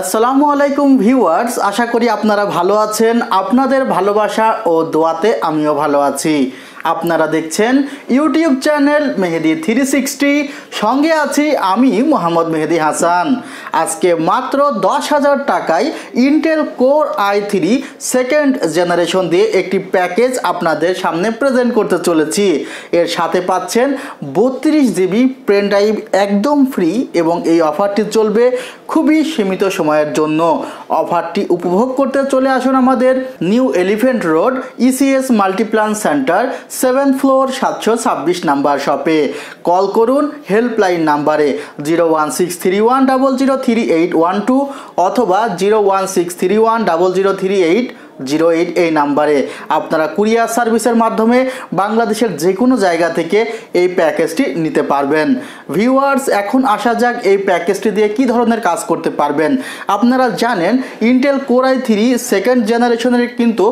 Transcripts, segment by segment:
আসসালামু আলাইকুম ভিউয়ার্স, আশা করি আপনারা ভালো আছেন। আপনাদের ভালোবাসা ও দোয়াতে আমিও ভালো আছি। আপনারা দেখছেন YouTube channel Mehedi three sixty. সঙ্গে আছি আমি মোহাম্মদ মেহেদি হাসান। আজকে মাত্র দশ হাজার টাকায় Intel core I three second generation দিয়ে একটি প্যাকেজ আপনাদের সামনে প্রেজেন্ট করতে চলেছি। এর সাথে পাচ্ছেন বত্রিশ জিবি পেন ড্রাইভ একদম ফ্রি এবং এই অফারটি চলবে খুবই সীমিত সময়ের জন্য। অফারটি উপভোগ করতে চলে আসুন আমাদের New Elephant Road ECS Multiplan Center seven floor সাতশো ছাব্বিশ নাম্বার শপে। কল করুন হেল্পলাইন নাম্বারে zero one six three one double zero three eight one two অথবা zero one six three one double zero three eight zero eight এই নাম্বারে। আপনারা courier সার্ভিসের মাধ্যমে বাংলাদেশের যে কোনো জায়গা থেকে এই প্যাকেজটি নিতে পারবেন। ভিউয়ার্স, এখন আসা যাক এই প্যাকেজটি দিয়ে কি ধরনের কাজ করতে পারবেন। আপনারা জানেন ইন্টেল কোরাই থ্রি সেকেন্ড জেনারেশনের কিন্তু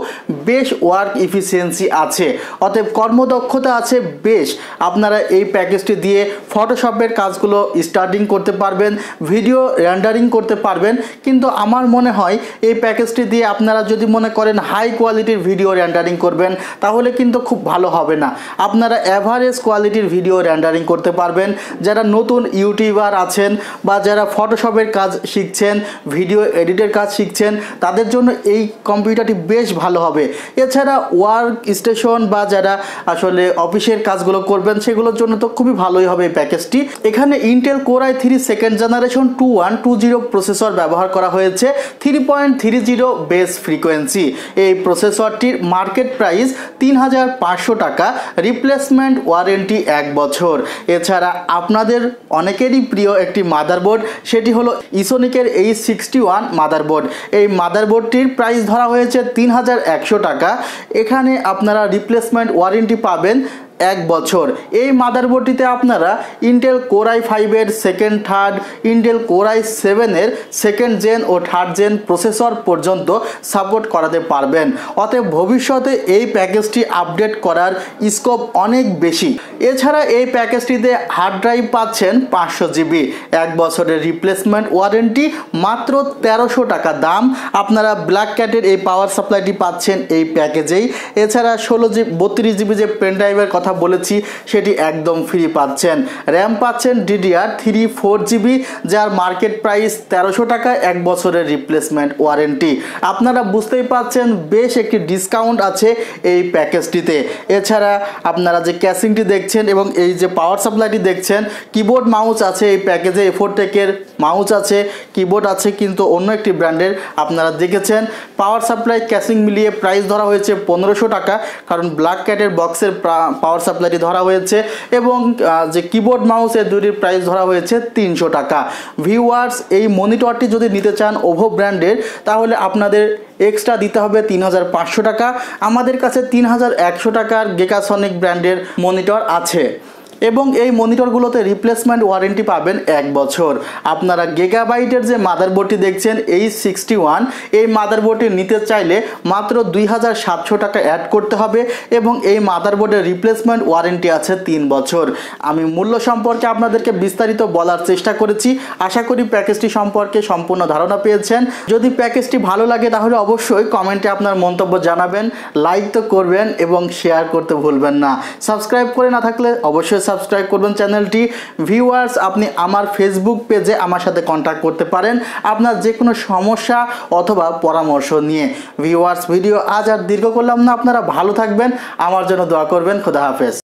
বেশ ওয়ার্ক ইফিসিয়েন্সি আছে। অতএব কর্মদক্ষতা আছে বেশ। আপনারা এই প্যাকেজটি দিয়ে ফটোশপের কাজগুলো স্টার্টিং করতে পারবেন ভিডিও রেন্ডারিং করতে পারবেন। কিন্তু আমার মনে হয়, এই প্যাকেজটি দিয়ে আপনারা যদি মনে করেন হাই কোয়ালিটির ভিডিও র্যান্ডারিং করবেন, তাহলে কিন্তু খুব ভালো হবে না। আপনারা অ্যাভারেজ কোয়ালিটির ভিডিও র্যান্ডারিং করতে পারবেন। যারা নতুন ইউটিউবার আছেন বা যারা ফটোশপের কাজ শিখছেন ভিডিও এডিটের কাজ শিখছেন, তাদের জন্য এই কম্পিউটারটি বেশ ভালো হবে। এছাড়া ওয়ার্ক স্টেশন বা যারা আসলে অফিসের কাজগুলো করবেন, সেগুলোর জন্য তো খুবই ভালোই হবে এই প্যাকেজটি এখানে Intel core i three second generation two one two zero processor ব্যবহার করা হয়েছে three point three zero base frequency এই প্রসেসরটির মার্কেট প্রাইস তিন হাজার পাঁচশো টাকা রিপ্লেসমেন্ট ওয়ারেন্টি এক বছর। এছাড়া আপনাদের অনেকেরই প্রিয় একটি মাদারবোর্ড সেটি হলো ইসোনিকের এই সিক্সটি ওয়ান মাদারবোর্ড এই মাদারবোর্ডটির প্রাইস ধরা হয়েছে তিন হাজার একশো টাকা। এখানে আপনারা রিপ্লেসমেন্ট ওয়ারেন্টি পাবেন এক বছর। এই মাদারবোর্ডটিতে আপনারা ইন্টেল কোরাই ফাইভের second third Intel core i সেভেনের সেকেন্ড জেন ও থার্ড জেন প্রসেসর পর্যন্ত সাপোর্ট করাতে পারবেন। অতএব ভবিষ্যতে এই প্যাকেজটি আপডেট করার স্কোপ অনেক বেশি। এছাড়া এই প্যাকেজটিতে হার্ড ড্রাইভ পাচ্ছেন পাঁচশো জিবি। এক বছরের রিপ্লেসমেন্ট ওয়ারেন্টি মাত্র তেরোশো টাকা দাম। আপনারা ব্ল্যাক ক্যাটের এই পাওয়ার সাপ্লাইটি পাচ্ছেন এই প্যাকেজেই এছাড়া ষোলো জিবি বত্রিশ জিবি যে পেন ড্রাইভের কথা কথা বলেছি, সেটি একদম ফ্রি পাচ্ছেন। র্যাম পাচ্ছেন ডিডিআর থ্রি ফোর জিবি যার মার্কেট প্রাইস তেরোশো টাকা, এক বছরের রিপ্লেসমেন্ট ওয়ারেন্টি আপনারা বুঝতেই পাচ্ছেন বেশ একটি ডিসকাউন্ট আছে এই প্যাকেজটিতে এছাড়া আপনারা যে ক্যাসিংটি দেখছেন এবং এই যে পাওয়ার সাপ্লাইটি দেখছেন কিবোর্ড মাউস আছে এই প্যাকেজে এফোরটেকের মাউস আছে কিবোর্ড আছে, কিন্তু অন্য একটি ব্র্যান্ডের আপনারা দেখেছেন। পাওয়ার সাপ্লাই ক্যাশিং মিলিয়ে প্রাইস ধরা হয়েছে পনেরোশো টাকা, কারণ ব্ল্যাক ক্যাটের বক্সের পাওয়ার সাপ্লাইটি ধরা হয়েছে এবং যে কিবোর্ড মাউসের দুটির প্রাইস ধরা হয়েছে তিনশো টাকা। ভিউয়ার্স এই মনিটরটি যদি নিতে চান ওভো ব্র্যান্ডের, তাহলে আপনাদের এক্সট্রা দিতে হবে তিন হাজার পাঁচশো টাকা। আমাদের কাছে তিন হাজার একশো টাকার গেকাসনিক ব্র্যান্ডের মনিটর আছে। এবং এই মনিটরগুলোতে রিপ্লেসমেন্ট ওয়ারেন্টি পাবেন এক বছর। আপনারা গেগাবাইটের যে মাদারবোর্ডটি দেখছেন এই সিক্সটি ওয়ান এই মাদারবোর্ডটি নিতে চাইলে মাত্র দুই হাজার সাতশো টাকা অ্যাড করতে হবে এবং এই মাদারবোর্ডের রিপ্লেসমেন্ট ওয়ারেন্টি আছে তিন বছর। আমি মূল্য সম্পর্কে আপনাদেরকে বিস্তারিত বলার চেষ্টা করেছি। আশা করি প্যাকেজটি সম্পর্কে সম্পূর্ণ ধারণা পেয়েছেন। যদি প্যাকেজটি ভালো লাগে তাহলে অবশ্যই কমেন্টে আপনার মন্তব্য জানাবেন লাইক তো করবেন এবং শেয়ার করতে ভুলবেন না। সাবস্ক্রাইব করে না থাকলে অবশ্যই সাবস্ক্রাইব করবেন চ্যানেলটি। ভিউয়ার্স আপনি আমার ফেসবুক পেজে আমার সাথে কন্ট্যাক্ট করতে পারেন। আপনার যে কোনো সমস্যা অথবা পরামর্শ নিয়ে। ভিউয়ার্স ভিডিও আজ আর দীর্ঘ করলাম না। আপনারা ভালো থাকবেন। আমার জন্য দোয়া করবেন। খোদা হাফেজ।